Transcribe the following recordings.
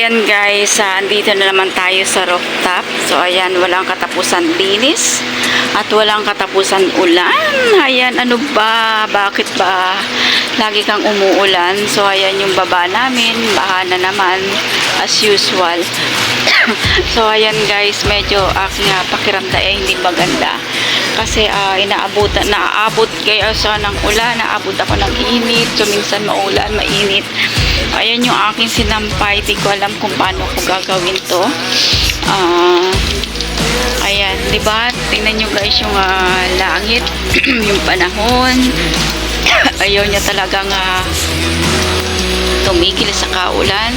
Ayan guys, ah, andito na naman tayo sa rooftop. So, ayan, walang katapusan linis at walang katapusan ulan. Ayan, ano ba? Bakit ba? Lagi kang umuulan. So, ayan yung baba namin. Baha na naman as usual. so, ayan guys, medyo aking uh, pakiramda ay hindi maganda. Kasi ah, inaabot, naaabot kayo sa ng ulan, naabot ako ng init. So, minsan maulan, mainit. Ayan yung aking sinampay. Di ko alam kung paano ko gagawin to. Ah, ayan, di ba? Tingnan nyo guys yung ah, langit, yung panahon. Ayaw niya talagang ah, tumigil sa kaulan.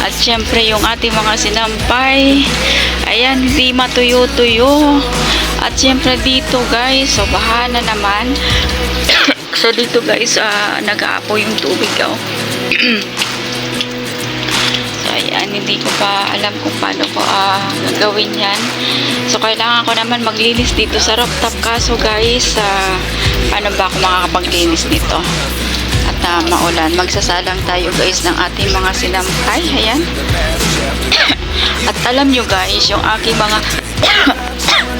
At syempre yung ating mga sinampay, ayan, hindi matuyo-tuyo. At syempre dito guys, so baha na naman. so dito guys, ah, nag-aapoy yung tubig oh. so ayan, hindi ko pa alam kung paano ko ah, gagawin yan. So kailangan ko naman maglinis dito sa rooftop kaso guys, ah, paano ba ako makakapaglinis dito? At ah, maulan, magsasalang tayo guys ng ating mga sinampay. Ayan. At alam nyo guys, yung aking mga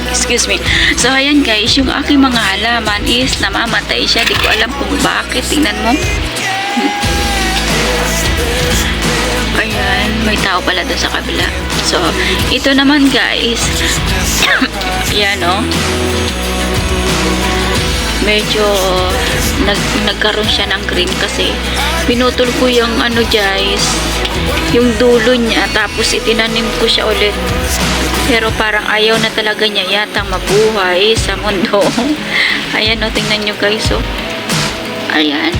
Excuse me. So, ayan guys, yung aking mga halaman is namamatay siya. Di ko alam kung bakit. Tingnan mo. Ayan, may tao pala doon sa kabila. So, ito naman guys. Yan oh. Medyo nag, nagkaroon siya ng green kasi pinutol ko yung ano guys, yung dulo niya tapos itinanim ko siya ulit. Pero parang ayaw na talaga niya yatang mabuhay sa mundo. Ayan o, tingnan nyo guys oh. Ayan.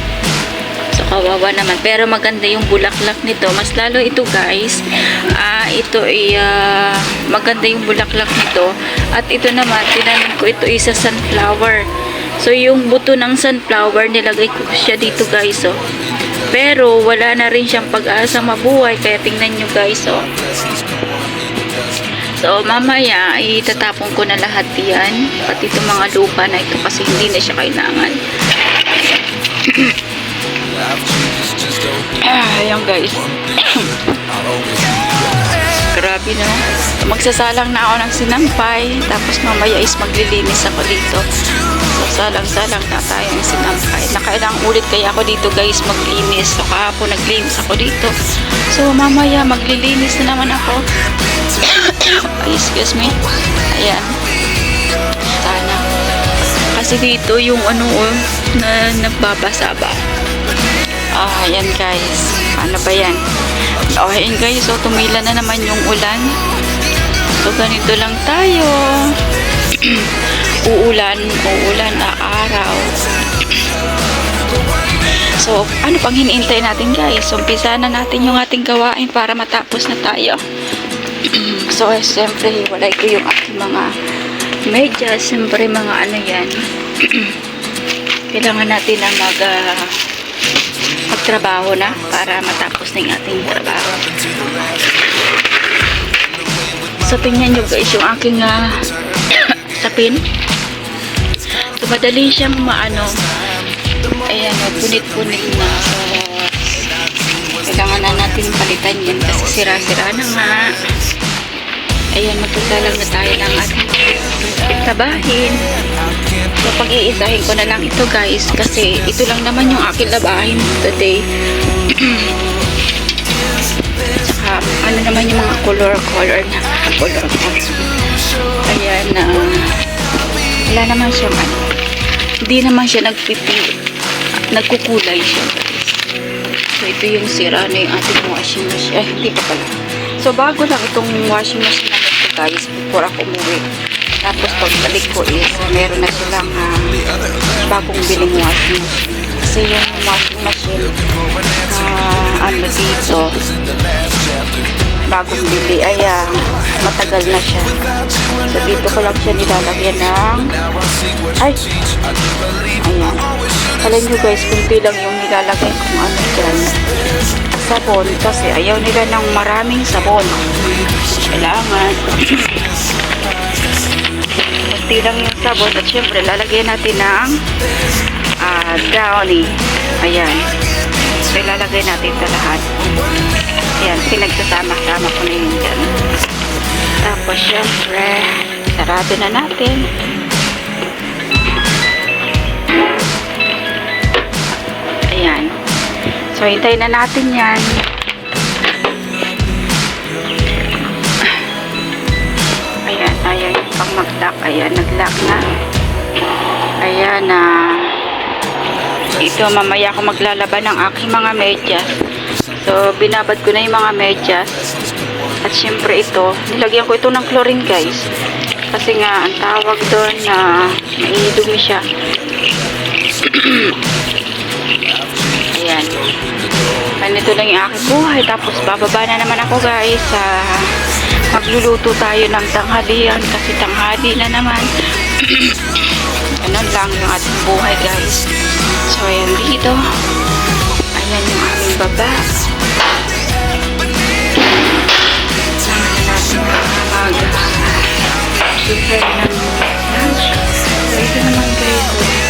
Kawawa naman. Pero maganda yung bulaklak nito. Mas lalo ito guys. Ah, ito ay ah, maganda yung bulaklak nito. At ito naman, tinanim ko ito isa sunflower. So, yung buto ng sunflower, nilagay ko siya dito guys oh. Pero, wala na rin siyang pag-asa mabuhay. Kaya tingnan nyo guys oh. So, mamaya, itatapon ko na lahat yan. Pati itong mga lupa na ito kasi hindi na siya kailangan. ah, ayan guys. Grabe no. Magsasalang na ako ng sinampay. Tapos mamaya is maglilinis ako dito. So, salang-salang na tayo ng sinampay. Nakailang ulit kaya ako dito guys maglinis. So, kahapon naglinis ako dito. So, mamaya maglilinis na naman ako. Excuse me. Ayan. Sana. Kasi dito yung ano oh, na nagbabasa ba. Ah, ayan guys. Ano ba yan? Oh, ayan guys. So, tumila na naman yung ulan. So, ganito lang tayo. uulan, uulan na araw. So, ano pang hiniintay natin guys? So, umpisa na natin yung ating gawain para matapos na tayo. so, eh, siyempre, hiwalay ko yung aking mga medyas. Siyempre, mga ano yan. Kailangan natin na mag, ah, magtrabaho na para matapos na yung ating trabaho. So, tingnan nyo guys yung aking ah, sapin. So, madali siyang maano. Ayan, oh, punit-punit na. So, kailangan na natin palitan yan kasi sira-sira na nga. Ayan, magsasalang na tayo ng ating tabahin. So, pag-iisahin ko na lang ito guys kasi ito lang naman yung aking labahin today. Saka, ano naman yung mga color-color na color-color. Ayan, na wala naman siya ano. Hindi naman siya nagpipi nagkukulay siya guys. So, ito yung sira na yung ating washing machine. Ay, hindi pa pala. So, bago lang itong washing machine namin guys before ako umuwi. Tapos, pagbalik ko is meron na silang ah, bagong biling washing. Kasi yung washing machine ah, ano dito bagong bili ay ah, matagal na siya. So, dito ko lang siya nilalagyan ng ay, ayan. Alam nyo guys, kunti lang yung nilalagay kung ano dyan. Sabon, kasi ayaw nila ng maraming sabon. Kailangan. kunti lang yung sabon. At syempre, lalagyan natin ng ah, downy. Ayan. So, ilalagay natin ito lahat. Ayan, pinagsasama-sama ko na yun dyan. Tapos, syempre, sarado na natin. Ayan. So, hintayin na natin yan. Ayan, ayan yung pang mag-lock. Ayan, nag-lock na. Ayan na. ito, mamaya ako maglalaban ng aking mga medyas. So, binabad ko na yung mga medyas. At syempre ito, nilagyan ko ito ng chlorine guys. Kasi nga, ang tawag doon na maidumi siya. Ayan. Ganito lang yung aking buhay. Tapos bababa na naman ako guys sa magluluto tayo ng tanghalian kasi tanghali na naman. Ganun lang yung ating buhay guys. So ayan dito. Ayan yung aming baba. Mag prepare ng lunch. So ito naman guys.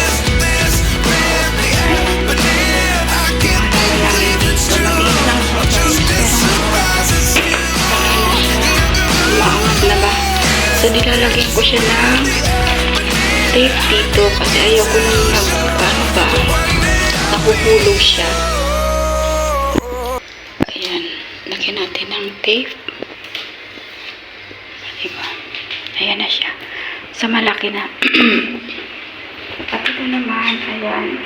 Nilalagyan ko siya ng tape dito kasi ayaw ko nang nag, ano ba, nakukulong siya. Ayan, lagyan natin ng tape. Diba? Ayan na siya. So, malaki na. At ito naman, ayan.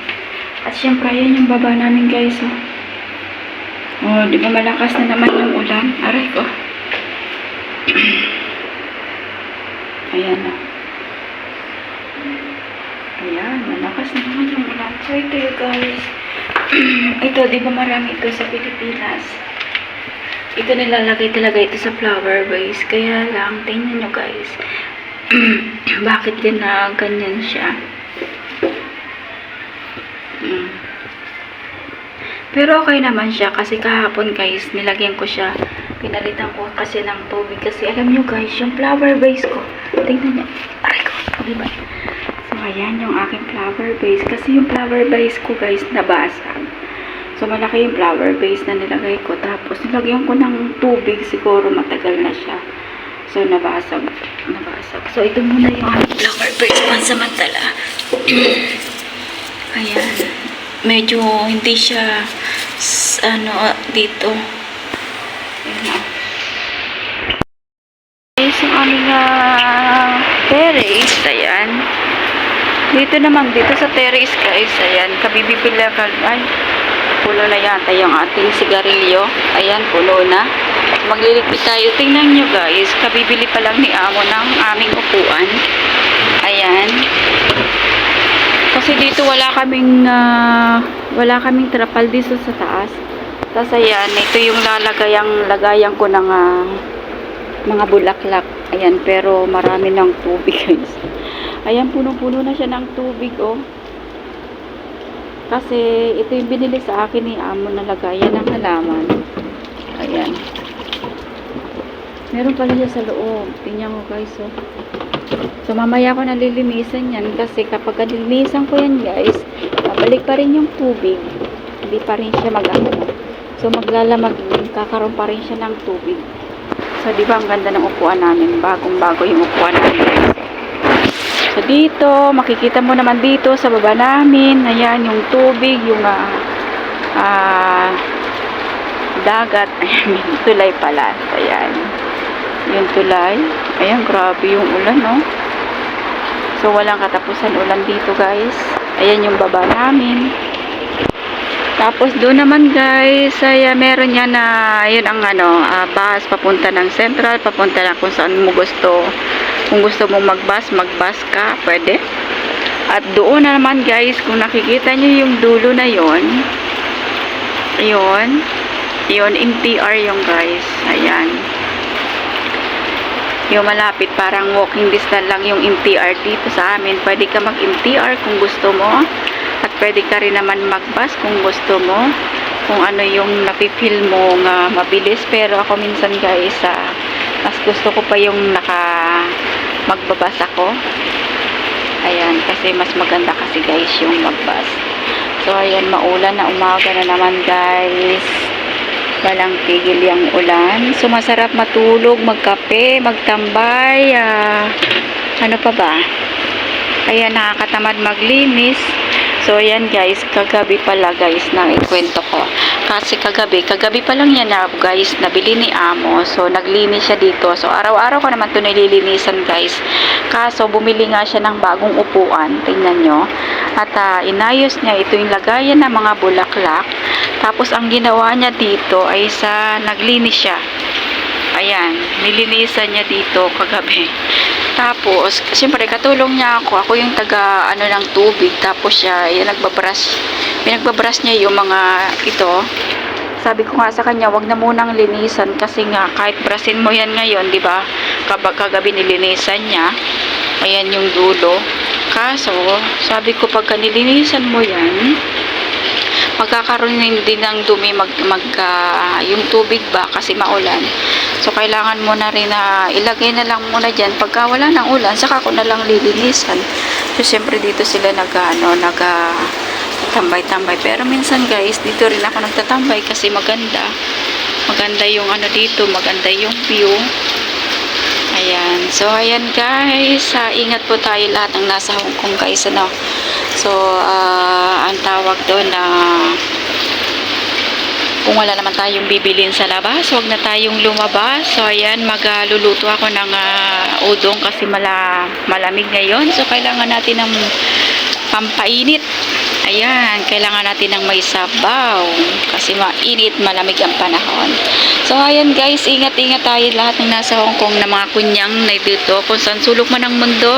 At syempre, ayan yung baba namin guys, oh. Oh, di ba malakas na naman yung ulan? Aray ko. Ayan na. Ayan, malakas na naman yung ulan. So, ito yung guys. ito, di ba marami ito sa Pilipinas? Ito nilalagay talaga ito sa flower vase. Kaya lang, tingnan nyo guys. Bakit din na ganyan siya? Mm. Pero okay naman siya kasi kahapon guys, nilagyan ko siya. Pinalitan ko kasi ng tubig kasi alam nyo guys, yung flower vase ko. Tingnan nyo. Aray ko. Okay? So ayan yung aking flower vase. Kasi yung flower vase ko guys, nabasag. So malaki yung flower vase na nilagay ko. Tapos nilagyan ko ng tubig siguro matagal na siya. So nabasag. Nabasag. So ito muna yung aking flower vase pansamantala. Ayan. Medyo hindi siya ano dito. Guys, yung aming uh, terrace, ayan. Dito naman, dito sa terrace guys, ayan, kabibipila ka, ay, puno na yata yung ating sigarilyo. Ayan, puno na. Magliligpit tayo. Tingnan nyo guys, kabibili pa lang ni Amo ng aming upuan. Ayan. Kasi dito wala kaming ah, wala kaming trapal dito sa taas. Tapos ayan, ito yung lalagayang lagayan ko ng ah, mga bulaklak. Ayan, pero marami ng tubig guys. Ayan, punong-puno na siya ng tubig oh. Kasi ito yung binili sa akin ni Amo na lagayan ng halaman. Ayan. Meron pala siya sa loob. Tingnan mo guys oh. So, mamaya ko nalilimisan yan kasi kapag nalilimisan ko yan guys, babalik pa rin yung tubig. Hindi pa rin siya mag So, maglalamag. Kakaroon pa rin siya ng tubig. So, di ba ang ganda ng upuan namin? Bagong-bago yung upuan namin. So, dito, makikita mo naman dito sa baba namin. Ayan, yung tubig, yung ah, ah, dagat. Ayan, yung tulay pala. Ayan. Yung tulay. Ayan, grabe yung ulan, no? So, walang katapusan ulan dito, guys. Ayan yung baba namin. Tapos, doon naman, guys, ay ah, meron yan na, yun ang ano, ah, bus papunta ng central, papunta na kung saan mo gusto. Kung gusto mong mag-bus, mag-bus ka, pwede. At doon na naman, guys, kung nakikita nyo yung dulo na yon yun, yun, MTR yung guys. Ayan. Yung malapit, parang walking distance lang yung MTR dito sa amin. Pwede ka mag-MTR kung gusto mo. Pwede ka rin naman mag-bus kung gusto mo. Kung ano yung napipil mo nga mabilis. Pero ako minsan guys, ah, mas gusto ko pa yung naka magbabas ako. Ayan, kasi mas maganda kasi guys yung mag-bus. So, ayan, maulan na umaga na naman, guys. Walang tigil yung ulan. So, masarap matulog, magkape, magtambay. ah, ano pa ba? Ayan, nakakatamad maglinis. So, ayan guys, kagabi pala guys na ikwento ko. Kasi kagabi, kagabi pa lang yan na guys, nabili ni Amo. So, naglinis siya dito. So, araw-araw ko naman ito nililinisan guys. Kaso, bumili nga siya ng bagong upuan. Tingnan nyo. At ah, inayos niya ito yung lagayan ng mga bulaklak. Tapos, ang ginawa niya dito ay sa naglinis siya. Ayan, nilinisan niya dito kagabi. Tapos, siyempre, katulong niya ako. Ako yung taga, ano, ng tubig. Tapos siya, yung nagbabrush. Pinagbabrush niya yung mga ito. Sabi ko nga sa kanya, wag na munang linisan kasi nga, kahit brasin mo yan ngayon, di ba? Kapag kagabi nilinisan niya, ayan yung dulo. Kaso, sabi ko, pagka nilinisan mo yan, magkakaroon din ng dumi mag, mag ah, yung tubig ba kasi maulan so kailangan mo na rin na ilagay na lang muna dyan pagka wala ng ulan saka ko na lang lilinisan so syempre dito sila nag ano nag ah, tambay-tambay pero minsan guys dito rin ako nagtatambay kasi maganda maganda yung ano dito maganda yung view Ayan. So, ayan guys. Ah, ingat po tayo lahat ng nasa Hong Kong guys. Ano? So, ah, ang tawag doon na kung wala naman tayong bibilin sa labas, huwag na tayong lumabas. So, ayan, magluluto ako ng ah, udong kasi mala, malamig ngayon. So, kailangan natin ng pampainit. Ayan, kailangan natin ng may sabaw kasi mainit, malamig ang panahon. So, ayan guys, ingat-ingat tayo lahat ng nasa Hong Kong na mga kunyang na dito. Kung saan sulok man ang mundo,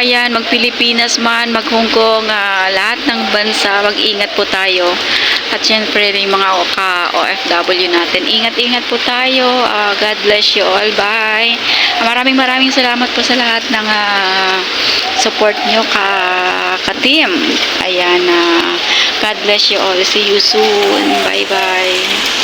ayan, mag-Pilipinas man, mag-Hong Kong, ah, lahat ng bansa, mag-ingat po tayo. At syempre, yung mga ka-OFW natin, ingat-ingat po tayo. Ah, God bless you all. Bye. Maraming maraming salamat po sa lahat ng ah, support nyo ka, ka-team. Ayan, ah, God bless you all. See you soon. Bye-bye.